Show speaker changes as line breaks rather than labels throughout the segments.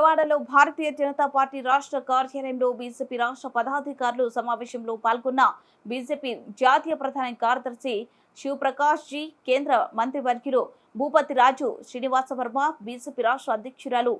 విజయవాడలో భారతీయ జనతా పార్టీ రాష్ట్ర కార్యాలయంలో బీజేపీ రాష్ట్ర పదాధికారులు సమావేశంలో పాల్గొన్న బీజేపీ జాతీయ ప్రధాన కార్యదర్శి శివప్రకాష్ జీ కేంద్ర మంత్రివర్యులు భూపతి రాజు శ్రీనివాస వర్మ బీజేపీ రాష్ట్ర అధ్యక్షురాలు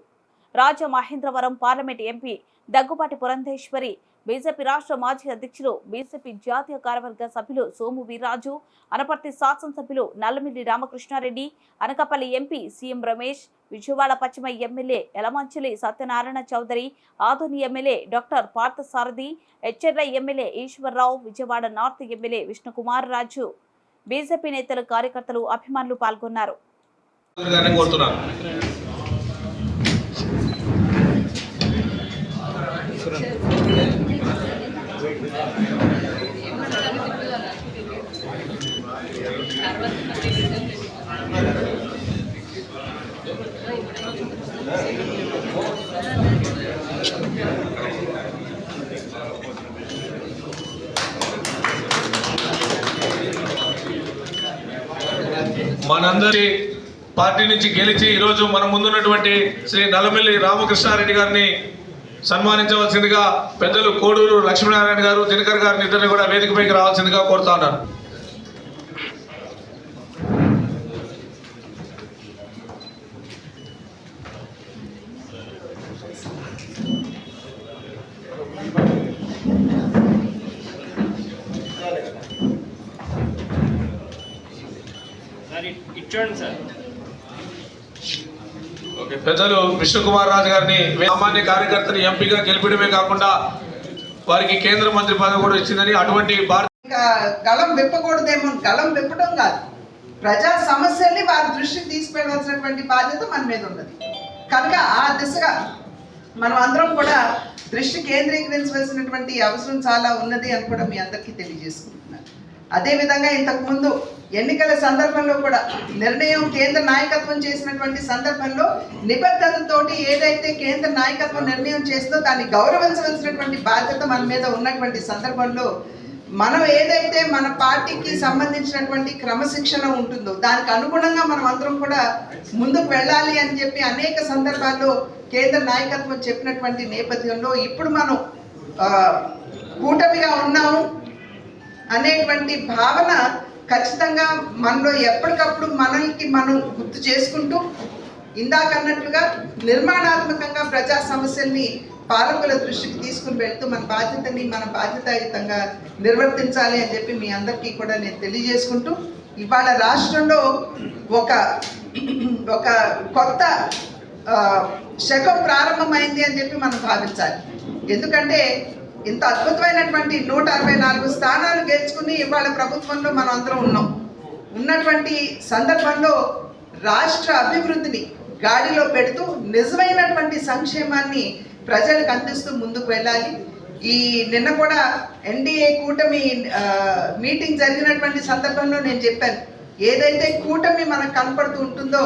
Rajamahendravaram parliament MP Daggubati Purandeswari BJP రాష్ట్ర మాజీ అధ్యక్షులు బీజేపీ జాతీయ కార్యవర్గ సభ్యులు సోము వీర్రాజు అనపర్తి శాసనసభ్యులు నల్లమిల్లి రామకృష్ణారెడ్డి అనకాపల్లి ఎంపీ సీఎం రమేష్ విజయవాడ పశ్చిమ ఎమ్మెల్యే ఎలమంచిలి సత్యనారాయణ చౌదరి ఆధుని MLA doctor Parthasarathy హెచ్ఎర్ఐ MLA Eswararao Vijayawada north MLA Vishnukumar Raju. BJP నేతలు కార్యకర్తలు అభిమానులు పాల్గొన్నారు
గారిని కోరుతున్నాను మనందరి పార్టీ నుంచి గెలిచి ఈరోజు మన ముందున్నటువంటి శ్రీ నల్లమిల్లి రామకృష్ణారెడ్డి గారిని సన్మానించవలసిందిగా పెద్దలు కోడూరు లక్ష్మీనారాయణ గారు దినకర్ గారిని ఇద్దరిని కూడా వేదికపైకి రావాల్సిందిగా కోరుతా ఉన్నారు
సార్ సార్.
పెద్దలు విష్ణుకుమార్ రాజు గారిని సామాన్య కార్యకర్తని ఎంపీగా గెలిపడమే కాకుండా వారికి కేంద్ర మంత్రి పదవి కూడా ఇచ్చిందని అటువంటి భారత
గళం విప్పకూడదేమో గళం విప్పడం కాదు. ప్రజా సమస్యల్ని వారి దృష్టికి తీసుకెళ్ళవలసినటువంటి బాధ్యత మన మీద ఉన్నది. కనుక ఆ దిశగా మనం అందరం కూడా దృష్టి కేంద్రీకరించవలసినటువంటి అవసరం చాలా ఉన్నది అని కూడా మీ అందరికీ తెలియజేసుకుంటున్నాం. అదేవిధంగా ఇంతకుముందు ఎన్నికల సందర్భంలో కూడా నిర్ణయం కేంద్ర నాయకత్వం చేసినటువంటి సందర్భంలో నిబద్ధతతోటి ఏదైతే కేంద్ర నాయకత్వం నిర్ణయం చేస్తుందో దాన్ని గౌరవించవలసినటువంటి బాధ్యత మన మీద ఉన్నటువంటి సందర్భంలో మనం ఏదైతే మన పార్టీకి సంబంధించినటువంటి క్రమశిక్షణ ఉంటుందో దానికి అనుగుణంగా మనం అందరం కూడా ముందుకు వెళ్ళాలి అని చెప్పి అనేక సందర్భాల్లో కేంద్ర నాయకత్వం చెప్పినటువంటి నేపథ్యంలో ఇప్పుడు మనం కూటమిగా ఉన్నాము. అనేటువంటి భావన ఖచ్చితంగా మనలో ఎప్పటికప్పుడు మనల్కి మనం గుర్తు చేసుకుంటూ ఇందాక అన్నట్లుగా నిర్మాణాత్మకంగా ప్రజా సమస్యల్ని పాలకుల దృష్టికి తీసుకుని వెళ్తూ మన బాధ్యతని మన బాధ్యతాయుతంగా నిర్వర్తించాలి అని చెప్పి మీ అందరికీ కూడా నేను తెలియజేసుకుంటూ ఇవాళ రాష్ట్రంలో ఒక ఒక కొత్త శకం ప్రారంభమైంది అని చెప్పి మనం భావించాలి. ఎందుకంటే ఇంత అద్భుతమైనటువంటి నూట అరవై నాలుగు స్థానాలు గెలుచుకుని ఇవాళ ప్రభుత్వంలో మనం అందరం ఉన్నాం. ఉన్నటువంటి సందర్భంలో రాష్ట్ర అభివృద్ధిని గాడిలో పెడుతూ నిజమైనటువంటి సంక్షేమాన్ని ప్రజలకు అందిస్తూ ముందుకు వెళ్ళాలి. ఈ నిన్న కూడా ఎన్డీఏ కూటమి మీటింగ్ జరిగినటువంటి సందర్భంలో నేను చెప్పాను. ఏదైతే కూటమి మనకు కనపడుతూ ఉంటుందో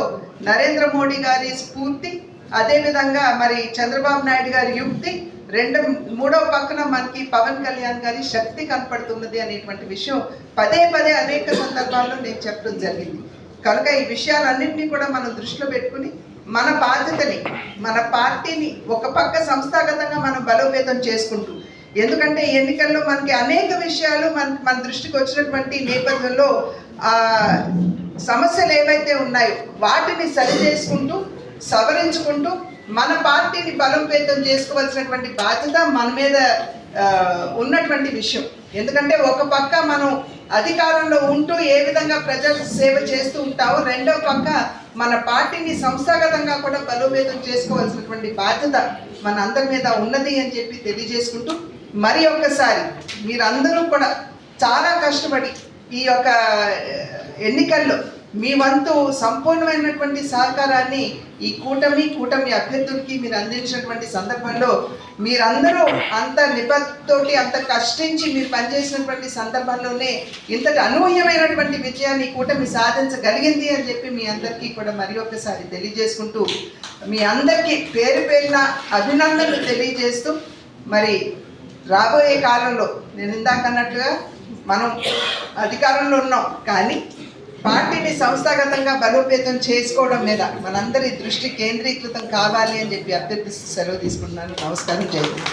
నరేంద్ర మోడీ గారి స్ఫూర్తి అదేవిధంగా మరి చంద్రబాబు నాయుడు గారి యుక్తి రెండు మూడో పక్కన మనకి పవన్ కళ్యాణ్ గారి శక్తి కనపడుతున్నది అనేటువంటి విషయం పదే పదే అనేక సందర్భాల్లో నేను చెప్పడం జరిగింది. కనుక ఈ విషయాలన్నింటినీ కూడా మనం దృష్టిలో పెట్టుకుని మన బాధ్యతని మన పార్టీని ఒక పక్క సంస్థాగతంగా మనం బలోపేతం చేసుకుంటూ ఎందుకంటే ఎన్నికల్లో మనకి అనేక విషయాలు మన మన దృష్టికి వచ్చినటువంటి నేపథ్యంలో సమస్యలు ఏవైతే ఉన్నాయో వాటిని సరి చేసుకుంటూ సవరించుకుంటూ మన పార్టీని బలోపేతం చేసుకోవాల్సినటువంటి బాధ్యత మన మీద ఉన్నటువంటి విషయం. ఎందుకంటే ఒక పక్క మనం అధికారంలో ఉంటూ ఏ విధంగా ప్రజలకు సేవ చేస్తూ ఉంటామో రెండో పక్క మన పార్టీని సంస్థాగతంగా కూడా బలోపేతం చేసుకోవాల్సినటువంటి బాధ్యత మన అందరి మీద ఉన్నది అని చెప్పి తెలియజేసుకుంటూ మరి ఒక్కసారి మీరందరూ కూడా చాలా కష్టపడి ఈ యొక్క ఎన్నికల్లో మీ వంతు సంపూర్ణమైనటువంటి సహకారాన్ని ఈ కూటమి కూటమి అభ్యర్థులకి మీరు అందించినటువంటి సందర్భంలో మీరందరూ అంత నిబద్ధతోటి అంత కష్టించి మీరు పనిచేసినటువంటి సందర్భంలోనే ఇంతటి అనూహ్యమైనటువంటి విజయాన్ని కూటమి సాధించగలిగింది అని చెప్పి మీ అందరికీ కూడా మరి ఒకసారి తెలియజేసుకుంటూ మీ అందరికీ పేరు పేరిన అభినందనలు తెలియజేస్తూ మరి రాబోయే కాలంలో నేను ఇందాక అన్నట్లుగా మనం అధికారంలో ఉన్నాం కానీ పార్టీని సంస్థాగతంగా బలోపేతం చేసుకోవడం మీద మనందరి దృష్టి కేంద్రీకృతం కావాలి అని చెప్పి అభ్యర్థిస్తూ సెలవు తీసుకుంటున్నాను. నమస్కారం. జై